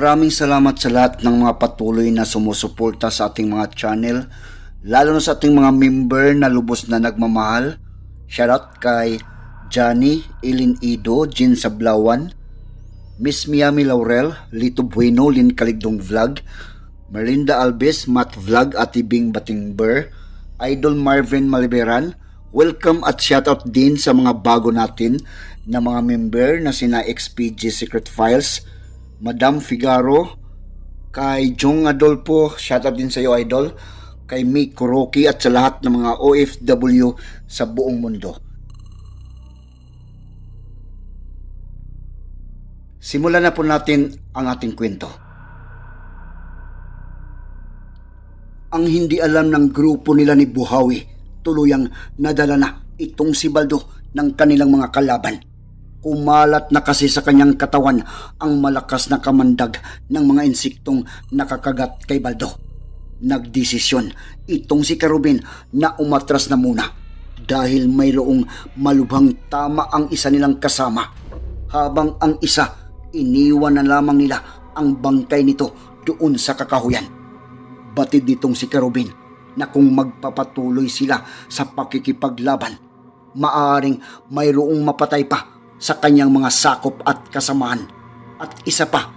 Maraming salamat sa lahat ng mga patuloy na sumusuporta sa ating mga channel, lalo na sa ating mga member na lubos na nagmamahal. Shoutout kay Johnny, Ilin Ido, Jin Sablawan, Miss Miami Laurel, Lito Bueno, Lin Kaligdong Vlog, Merlinda Alves, Matt Vlog, Ate Bing Batingber, Idol Marvin Maliberan, welcome at shoutout din sa mga bago natin na mga member na sina XPG Secret Files, Madam Figaro, kay Jong Adolfo, shoutout din sa iyo Idol, kay Mick Kuroki at sa lahat ng mga OFW sa buong mundo. Simulan na po natin ang ating kwento. Ang hindi alam ng grupo nila ni Buhawi, tuluyang nadala na itong si Baldo ng kanilang mga kalaban. Kumalat na kasi sa kanyang katawan ang malakas na kamandag ng mga insektong nakakagat kay Baldo. Nagdesisyon itong si Karubin na umatras na muna dahil mayroong malubhang tama ang isa nilang kasama habang ang isa iniwan na lamang nila ang bangkay nito doon sa kakahuyan. Batid nitong si Kerubin na kung magpapatuloy sila sa pakikipaglaban, maaring mayroong mapatay pa sa kanyang mga sakop at kasamaan. At isa pa,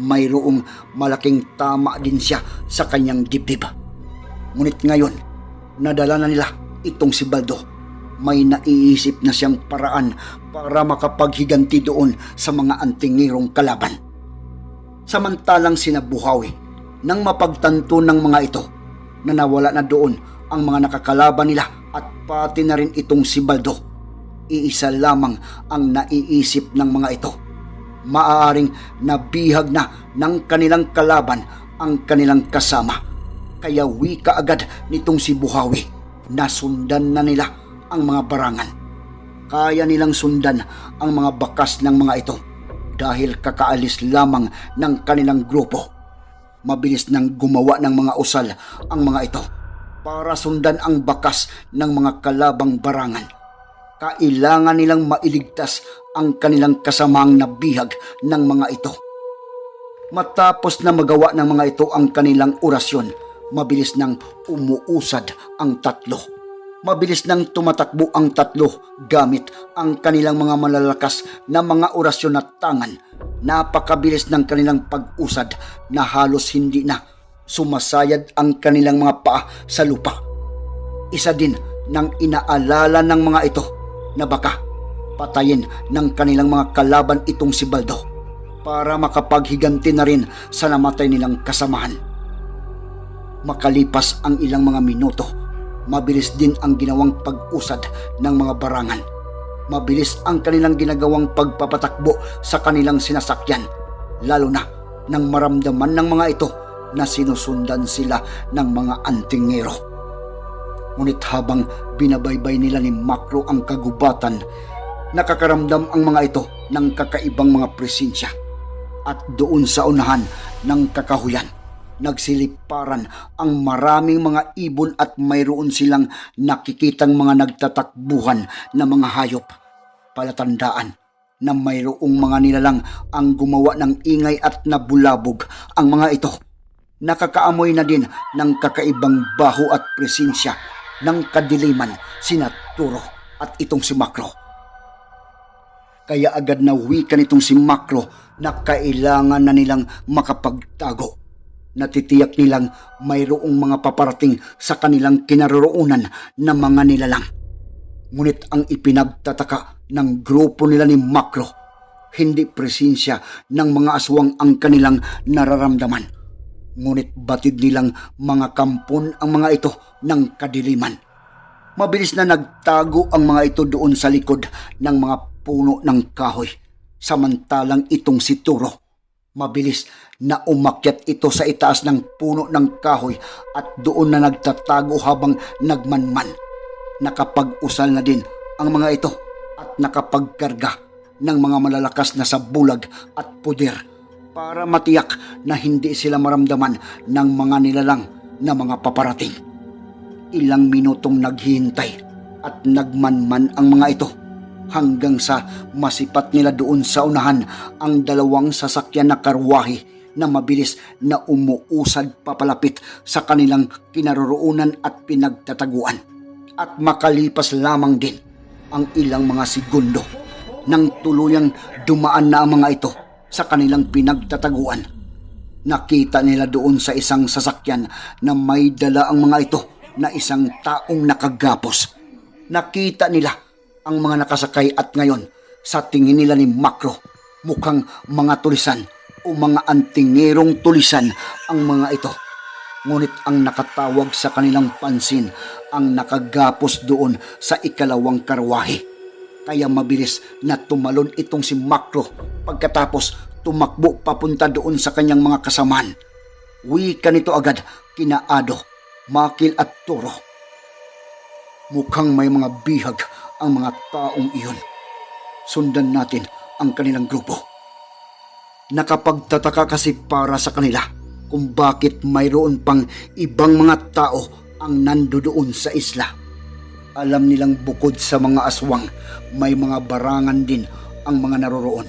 mayroong malaking tama din siya sa kanyang dibdib. Ngunit ngayon, nadala na nila itong si Baldo. May naiisip na siyang paraan para makapaghiganti doon sa mga antingirong kalaban. Samantalang sinabuhawi nang mapagtanto ng mga ito na nawala na doon ang mga nakakalaban nila at pati na rin itong si Baldo. Iisa lamang ang naiisip ng mga ito. Maaaring nabihag na ng kanilang kalaban ang kanilang kasama. Kaya wika agad nitong si Buhawi na sundan na nila ang mga barangan. Kaya nilang sundan ang mga bakas ng mga ito dahil kakaalis lamang ng kanilang grupo. Mabilis nang gumawa ng mga usal ang mga ito para sundan ang bakas ng mga kalabang barangan. Kailangan nilang mailigtas ang kanilang kasamang nabihag ng mga ito. Matapos na magawa ng mga ito ang kanilang orasyon, mabilis nang umuusad ang tatlo. Mabilis nang tumatakbo ang tatlo gamit ang kanilang mga malalakas na mga orasyon at tangan. Napakabilis ng kanilang pag-usad na halos hindi na sumasayad ang kanilang mga paa sa lupa. Isa din ng inaalala ng mga ito na baka patayin ng kanilang mga kalaban itong si Baldo para makapaghiganti na rin sa namatay nilang kasamahan. Makalipas ang ilang mga minuto, mabilis din ang ginawang pag-usad ng mga barangan. Mabilis ang kanilang ginagawang pagpapatakbo sa kanilang sinasakyan, lalo na nang maramdaman ng mga ito na sinusundan sila ng mga antingero. Ngunit habang binabaybay nila ni Makro ang kagubatan, nakakaramdam ang mga ito ng kakaibang mga presensya. At doon sa unahan ng kakahuyan, nagsiliparan ang maraming mga ibon at mayroon silang nakikitang mga nagtatakbuhan na mga hayop. Palatandaan na mayroong mga nilalang ang gumawa ng ingay at nabulabog ang mga ito. Nakakaamoy na din ng kakaibang baho at presensya ng kadiliman sina Turo at itong si Makro. Kaya agad na wika nitong si Makro na kailangan na nilang makapagtago. Natitiyak nilang mayroong mga paparating sa kanilang kinaroroonan na mga nilalang. Ngunit ang ipinagtataka ng grupo nila ni Makro, hindi presensya ng mga aswang ang kanilang nararamdaman. Ngunit batid nilang mga kampon ang mga ito ng kadiliman. Mabilis na nagtago ang mga ito doon sa likod ng mga puno ng kahoy. Samantalang itong si Turo, mabilis na umakyat ito sa itaas ng puno ng kahoy at doon na nagtatago habang nagmanman. Nakapag-usal na din ang mga ito at nakapagkarga ng mga malalakas na sabulag at puder para matiyak na hindi sila maramdaman ng mga nilalang na mga paparating. Ilang minutong naghihintay at nagmanman ang mga ito hanggang sa masipat nila doon sa unahan ang dalawang sasakyan na karwahe na mabilis na umuusad papalapit sa kanilang kinaroroonan at pinagtataguan. At makalipas lamang din ang ilang mga segundo nang tuluyang dumaan na ang mga ito sa kanilang pinagtataguan. Nakita nila doon sa isang sasakyan na may dala ang mga ito na isang taong nakagapos. Nakita nila ang mga nakasakay at ngayon sa tingin nila ni Makro mukhang mga tulisan o mga antingerong tulisan ang mga ito. Ngunit ang nakatawag sa kanilang pansin ang nakagapos doon sa ikalawang karwahe. Kaya mabilis na tumalon itong si Makro pagkatapos tumakbo papunta doon sa kanyang mga kasamaan. Wika nito agad kina Ado, Makil at Toro. Mukhang may mga bihag ang mga taong iyon. Sundan natin ang kanilang grupo. Nakapagtataka kasi para sa kanila kung bakit mayroon pang ibang mga tao ang nando doon sa isla. Alam nilang bukod sa mga aswang, may mga barangan din ang mga naroroon.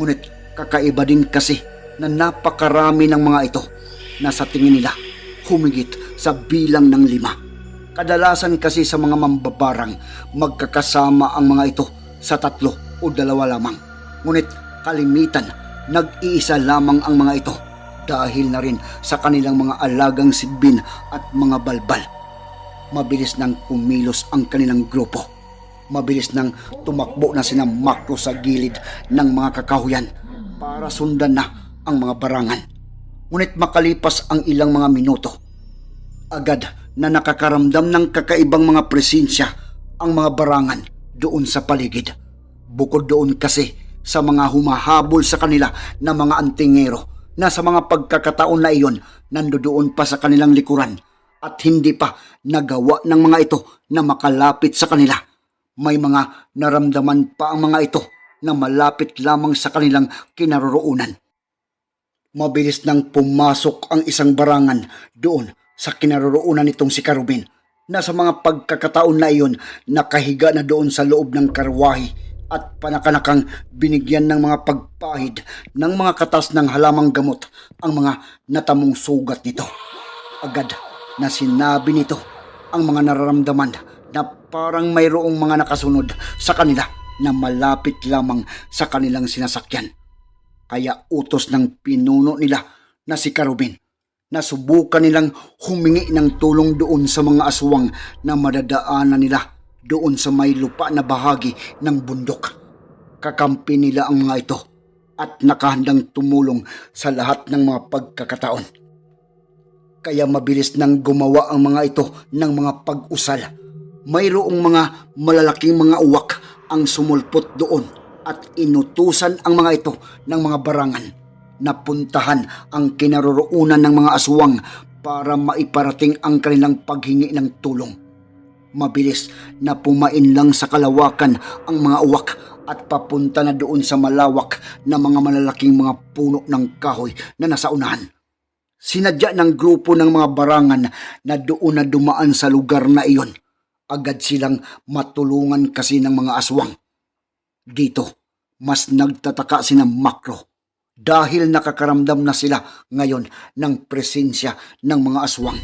Ngunit kakaiba din kasi na napakarami ng mga ito na sa tingin nila humigit sa bilang ng lima. Kadalasan kasi sa mga mambabarang magkakasama ang mga ito sa tatlo o dalawa lamang. Ngunit kalimitan nag-iisa lamang ang mga ito dahil na rin sa kanilang mga alagang sigbin at mga balbal. Mabilis nang kumilos ang kanilang grupo. Mabilis nang tumakbo na sina Makro sa gilid ng mga kakahuyan para sundan na ang mga barangan. Ngunit makalipas ang ilang mga minuto, agad na nakakaramdam ng kakaibang mga presensya ang mga barangan doon sa paligid. Bukod doon kasi sa mga humahabol sa kanila na mga antingero na sa mga pagkakataon na iyon nandoon pa sa kanilang likuran at hindi pa nagawa ng mga ito na makalapit sa kanila. May mga naramdaman pa ang mga ito na malapit lamang sa kanilang kinaroroonan. Mabilis nang pumasok ang isang barangan doon sa kinaroroonan nitong si Karubin na sa mga pagkakataon na iyon nakahiga na doon sa loob ng karwahe at panakanakang binigyan ng mga pagpahid ng mga katas ng halamang gamot ang mga natamong sugat nito. Agad na sinabi nito ang mga nararamdaman na parang mayroong mga nakasunod sa kanila na malapit lamang sa kanilang sinasakyan. Kaya utos ng pinuno nila na si Karubin na subukan nilang humingi ng tulong doon sa mga aswang na madadaanan nila doon sa may lupa na bahagi ng bundok. Kakampi nila ang mga ito at nakahandang tumulong sa lahat ng mga pagkakataon. Kaya mabilis nang gumawa ang mga ito ng mga pag-usal. Mayroong mga malalaking mga uwak ang sumulpot doon at inutusan ang mga ito ng mga barangan na puntahan ang kinaroroonan ng mga aswang para maiparating ang kanilang paghingi ng tulong. Mabilis na pumain lang sa kalawakan ang mga uwak at papunta na doon sa malawak na mga malalaking mga puno ng kahoy na nasa unahan. Sinadya ng grupo ng mga barangan na doon na dumaan sa lugar na iyon. Agad silang matulungan kasi ng mga aswang. Dito, mas nagtataka si makro dahil nakakaramdam na sila ngayon ng presensya ng mga aswang.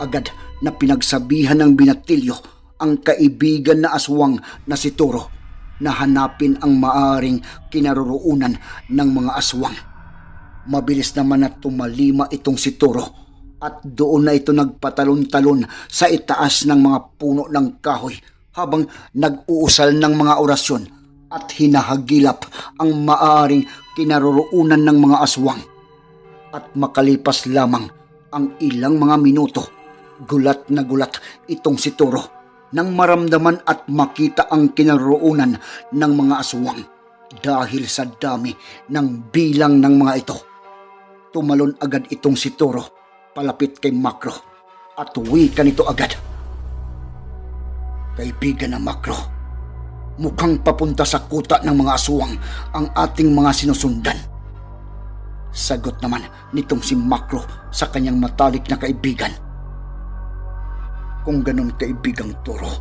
Agad na pinagsabihan ng binatilyo ang kaibigan na aswang na si Toro na hanapin ang maaring kinaroroonan ng mga aswang. Mabilis naman na tumalima itong si Toro at doon na ito nagpatalon-talon sa itaas ng mga puno ng kahoy habang nag-uusal ng mga orasyon at hinahagilap ang maaring kinaroroonan ng mga aswang. At makalipas lamang ang ilang mga minuto, gulat na gulat itong si Toro nang maramdaman at makita ang kinaroroonan ng mga aswang dahil sa dami ng bilang ng mga ito. Tumalon agad itong si Toro palapit kay Makro at wika nito agad. Kaibigan na Makro, mukhang papunta sa kuta ng mga aswang ang ating mga sinusundan. Sagot naman nitong si Makro sa kanyang matalik na kaibigan. Kung ganun kaibigang turo,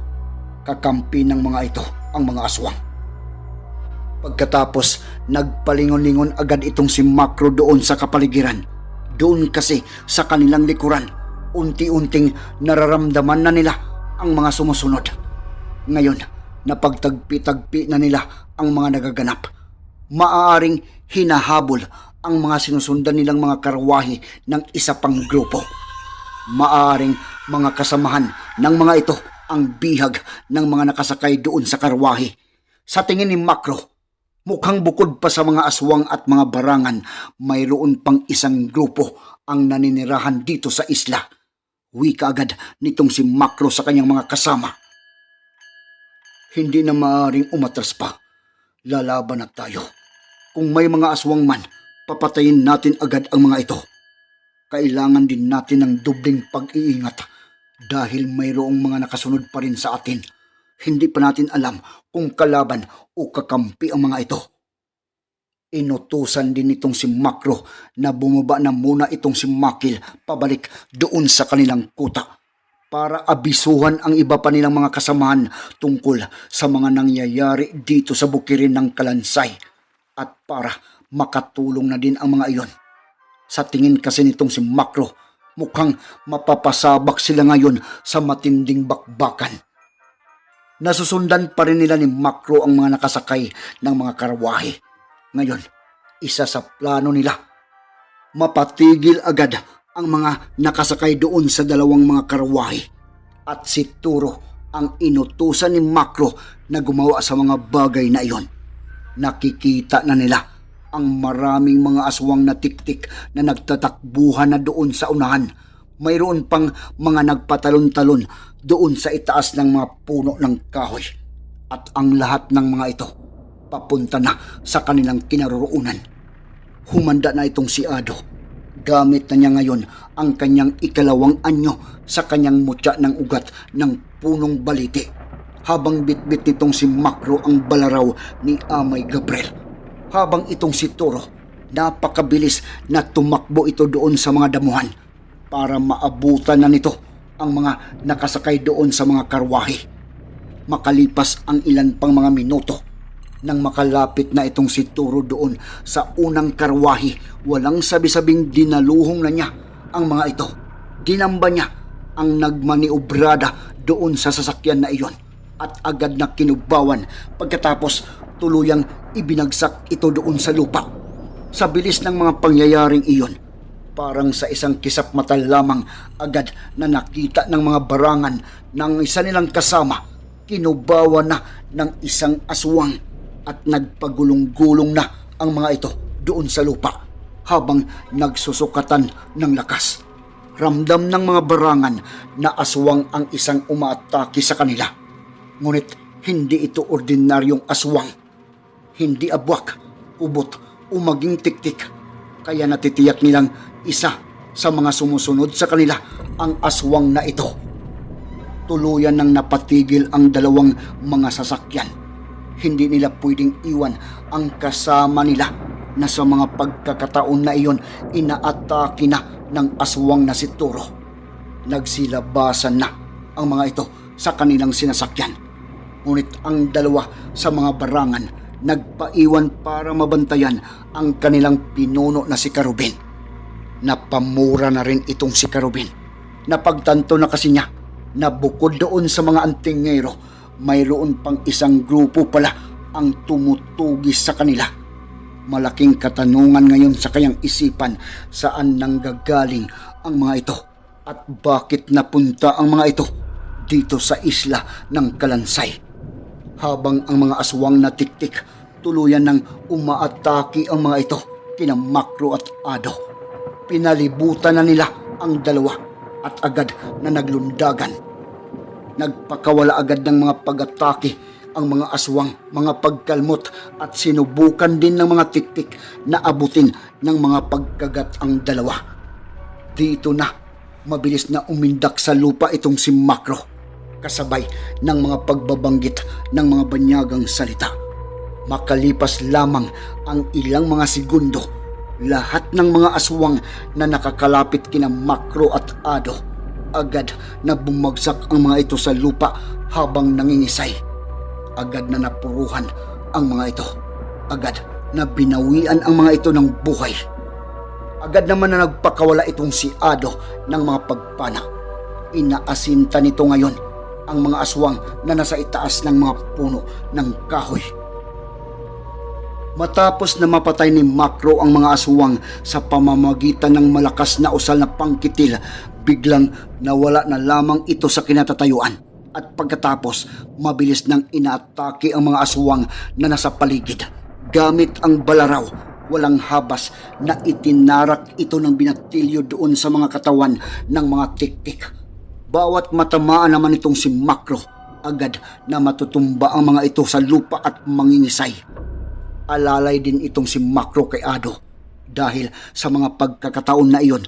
kakampi ng mga ito ang mga aswang. Pagkatapos, nagpalingon-lingon agad itong si Makro doon sa kapaligiran. Doon kasi sa kanilang likuran, unti-unting nararamdaman na nila ang mga sumusunod. Ngayon, napagtagpi-tagpi na nila ang mga nagaganap. Maaaring hinahabol ang mga sinusundan nilang mga karwahe ng isa pang grupo. Maaaring mga kasamahan ng mga ito ang bihag ng mga nakasakay doon sa karwahe. Sa tingin ni Makro, mukhang bukod pa sa mga aswang at mga barangan, mayroon pang isang grupo ang naninirahan dito sa isla. Wika agad nitong si Makro sa kanyang mga kasama. Hindi na maaaring umatras pa. Lalaban na tayo. Kung may mga aswang man, papatayin natin agad ang mga ito. Kailangan din natin ng dubling pag-iingat dahil mayroong mga nakasunod pa rin sa atin. Hindi pa natin alam kung kalaban o kakampi ang mga ito. Inutusan din itong si Makro na bumaba na muna itong si Makil pabalik doon sa kanilang kuta para abisuhan ang iba pa nilang mga kasamahan tungkol sa mga nangyayari dito sa bukirin ng Kalansay at para makatulong na din ang mga iyon. Sa tingin kasi nitong si Makro, mukhang mapapasabak sila ngayon sa matinding bakbakan. Nasusundan pa rin nila ni Makro ang mga nakasakay ng mga karwahe. Ngayon, isa sa plano nila, mapatigil agad ang mga nakasakay doon sa dalawang mga karwahe. At si Turo ang inutusan ni Makro na gumawa sa mga bagay na iyon. Nakikita na nila ang maraming mga aswang na tiktik na nagtatakbuhan na doon sa unahan. Mayroon pang mga nagpatalon-talon doon sa itaas ng mga puno ng kahoy. At ang lahat ng mga ito papunta na sa kanilang kinaroroonan. Humanda na itong si Ado. Gamit na niya ngayon ang kanyang ikalawang anyo sa kanyang mutya ng ugat ng punong baliti habang bitbit nitong si Makro ang balaraw ni Amay Gabriel. Habang itong si Toro, napakabilis na tumakbo ito doon sa mga damuhan para maabutan na nito ang mga nakasakay doon sa mga karwahe. Makalipas ang ilan pang mga minuto, nang makalapit na itong si Turo doon sa unang karwahe, walang sabi-sabing dinaluhong na niya ang mga ito. Dinamba niya ang nagmaniobrada doon sa sasakyan na iyon at agad na kinubawan pagkatapos tuluyang ibinagsak ito doon sa lupa. Sa bilis ng mga pangyayaring iyon, parang sa isang kisap mata lamang agad na nakita ng mga barangan ng isa nilang kasama, kinubawa na ng isang aswang at nagpagulong-gulong na ang mga ito doon sa lupa habang nagsusukatan ng lakas. Ramdam ng mga barangan na aswang ang isang umaatake sa kanila. Ngunit hindi ito ordinaryong aswang. Hindi abwak, ubot o maging tiktik. Kaya natitiyak nilang isa sa mga sumusunod sa kanila ang aswang na ito. Tuluyan nang napatigil ang dalawang mga sasakyan. Hindi nila pwedeng iwan ang kasama nila na sa mga pagkakataon na iyon inaatake na ng aswang na si Turo. Nagsilabasan na ang mga ito sa kanilang sinasakyan. Ngunit ang dalawa sa mga barangan nagpaiwan para mabantayan ang kanilang pinuno na si Karubin. Napamura na rin itong si Karubin. Napagtanto na kasi niya na bukod doon sa mga antingero, mayroon pang isang grupo pala ang tumutugis sa kanila. Malaking katanungan ngayon sa kanyang isipan saan nanggagaling ang mga ito at bakit napunta ang mga ito dito sa isla ng Kalansay. Habang ang mga aswang na tiktik tuluyan ng umaatake ang mga ito kina Makro at Ado. Pinalibutan na nila ang dalawa at agad na naglundagan. Nagpakawala agad ng mga pag-atake ang mga aswang, mga pagkalmot at sinubukan din ng mga tiktik na abutin ng mga pagkagat ang dalawa. Dito na, mabilis na umindak sa lupa itong si Makro, kasabay ng mga pagbabanggit ng mga banyagang salita. Makalipas lamang ang ilang mga segundo, lahat ng mga aswang na nakakalapit kina Makro at Ado, agad na bumagsak ang mga ito sa lupa habang nangingisay agad na napuruhan ang mga ito. Agad na binawian ang mga ito ng buhay. Agad naman na nagpakawala itong si Ado ng mga pagpana. Inaasinta nito ngayon ang mga aswang na nasa itaas ng mga puno ng kahoy. Matapos na mapatay ni Makro ang mga aswang sa pamamagitan ng malakas na usal na pangkitil, biglang nawala na lamang ito sa kinatatayuan. At pagkatapos, mabilis nang inaatake ang mga aswang na nasa paligid. Gamit ang balaraw, walang habas na itinarak ito ng binatilyo doon sa mga katawan ng mga tiktik. Bawat matamaan naman itong si Makro, agad na matutumba ang mga ito sa lupa at mangingisay alalay din itong si Makro kay Ado dahil sa mga pagkakataon na iyon,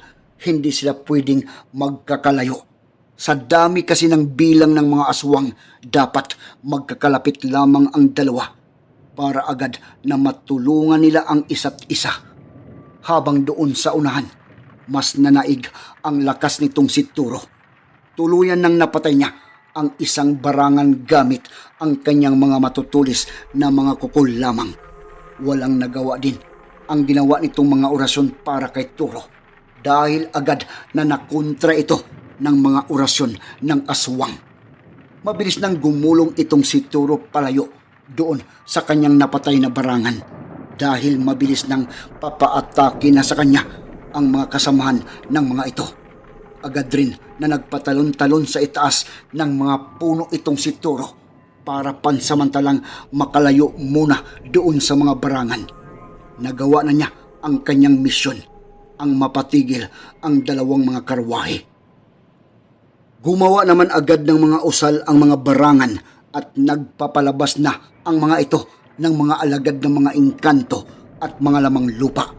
hindi sila pwedeng magkakalayo. Sa dami kasi ng bilang ng mga aswang, dapat magkakalapit lamang ang dalawa para agad na matulungan nila ang isa't isa. Habang doon sa unahan, mas nanaig ang lakas nitong si Turo. Tuluyan nang napatay niya ang isang barangan gamit ang kanyang mga matutulis na mga kukul lamang walang nagawa din ang ginawa nitong mga orasyon para kay Turo dahil agad na nakontra ito ng mga orasyon ng aswang. Mabilis nang gumulong itong si Turo palayo doon sa kanyang napatay na barangan dahil mabilis nang papaatake na sa kanya ang mga kasamahan ng mga ito. Agad rin na nagpatalon-talon sa itaas ng mga puno itong si Turo para pansamantalang makalayo muna doon sa mga barangan. Nagawa na niya ang kanyang misyon, ang mapatigil ang dalawang mga karwahe. Gumawa naman agad ng mga usal ang mga barangan at nagpapalabas na ang mga ito ng mga alagad ng mga engkanto at mga lamang lupa.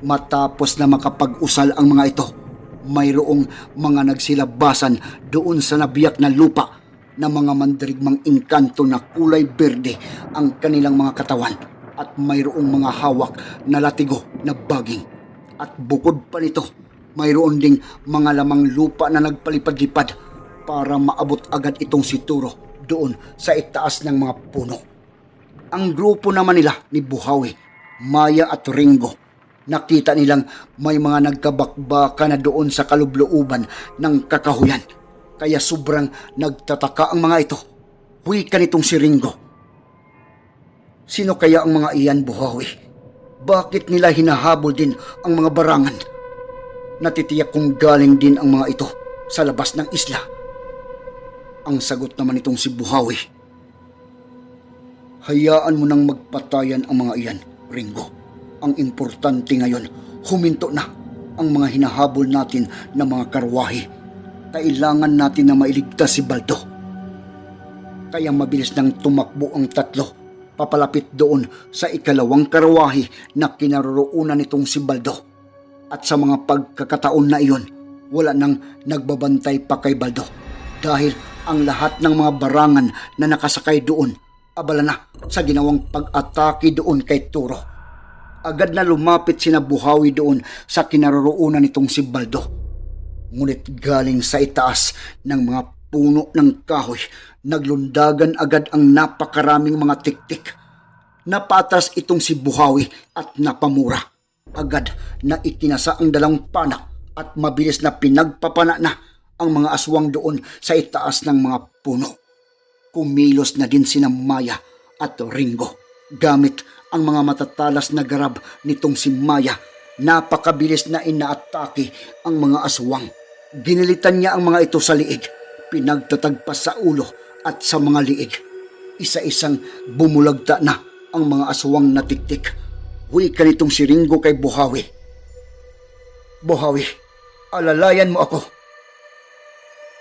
Matapos na makapag-usal ang mga ito, mayroong mga nagsilabasan doon sa nabiyak na lupa na mga mandirigmang engkanto na kulay berde ang kanilang mga katawan at mayroong mga hawak na latigo na baging. At bukod pa nito, mayroon ding mga lamang lupa na nagpalipad-lipad para maabot agad itong si Turo doon sa itaas ng mga puno. Ang grupo naman nila ni Buhawi, Maya at Ringo, nakita nilang may mga nagkabakbaka na doon sa kalublooban ng kakahuyan kaya sobrang nagtataka ang mga ito. Huy ka nitong si Ringo. Sino kaya ang mga iyan, Buhawi? Bakit nila hinahabol din ang mga barangan? Natitiyak kong galing din ang mga ito sa labas ng isla. Ang sagot naman itong si Buhawi. Hayaan mo nang magpatayan ang mga iyan, Ringo. Ang importante ngayon, huminto na ang mga hinahabol natin na mga karwahe kailangan natin na mailigtas si Baldo. Kaya mabilis nang tumakbo ang tatlo papalapit doon sa ikalawang karawahi na kinaroroonan nitong si Baldo. At sa mga pagkakataon na iyon, wala nang nagbabantay pa kay Baldo dahil ang lahat ng mga barangan na nakasakay doon abala na sa ginawang pag-atake doon kay Turo. Agad na lumapit sina Buhawi doon sa kinaroroonan nitong si Baldo Ngunit galing sa itaas ng mga puno ng kahoy, naglundagan agad ang napakaraming mga tiktik. Napatas itong si Buhawi at napamura. Agad na ikinasa ang dalang pana at mabilis na pinagpapana na ang mga aswang doon sa itaas ng mga puno. Kumilos na din sina Maya at Ringo gamit ang mga matatalas na garab nitong si Maya napakabilis na inaatake ang mga aswang Ginilitan niya ang mga ito sa liig, pinagtatagpas sa ulo at sa mga liig. Isa-isang bumulagta na ang mga aswang na tiktik. Huy ka nitong si Ringo kay Buhawi. Buhawi, alalayan mo ako.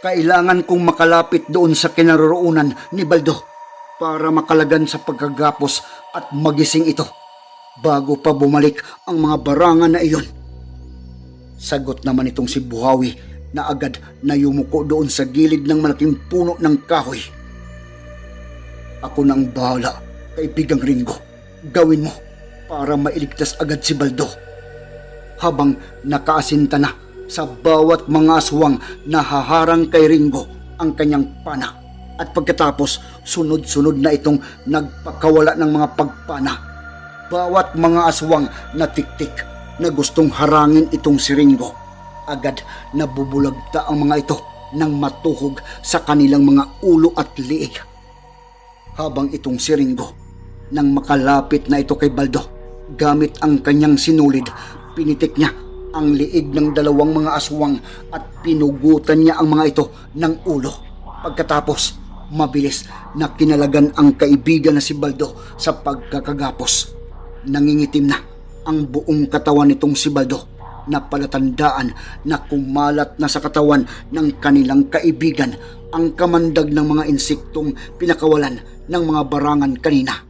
Kailangan kong makalapit doon sa kinaroroonan ni Baldo para makalagan sa pagkagapos at magising ito bago pa bumalik ang mga barangan na iyon. Sagot naman itong si Buhawi na agad na yumuko doon sa gilid ng malaking puno ng kahoy. Ako nang bahala, kaibigang Ringo. Gawin mo para mailigtas agad si Baldo. Habang nakaasinta na sa bawat mga aswang na haharang kay Ringo ang kanyang pana. At pagkatapos, sunod-sunod na itong nagpakawala ng mga pagpana. bawat mga aswang na tiktik na gustong harangin itong si Ringo. Agad nabubulagta ang mga ito nang matuhog sa kanilang mga ulo at liig. Habang itong si Ringo, nang makalapit na ito kay Baldo, gamit ang kanyang sinulid, pinitik niya ang liig ng dalawang mga aswang at pinugutan niya ang mga ito ng ulo. Pagkatapos, mabilis na kinalagan ang kaibigan na si Baldo sa pagkakagapos. Nangingitim na ang buong katawan nitong si Baldo na palatandaan na kumalat na sa katawan ng kanilang kaibigan ang kamandag ng mga insektong pinakawalan ng mga barangan kanina.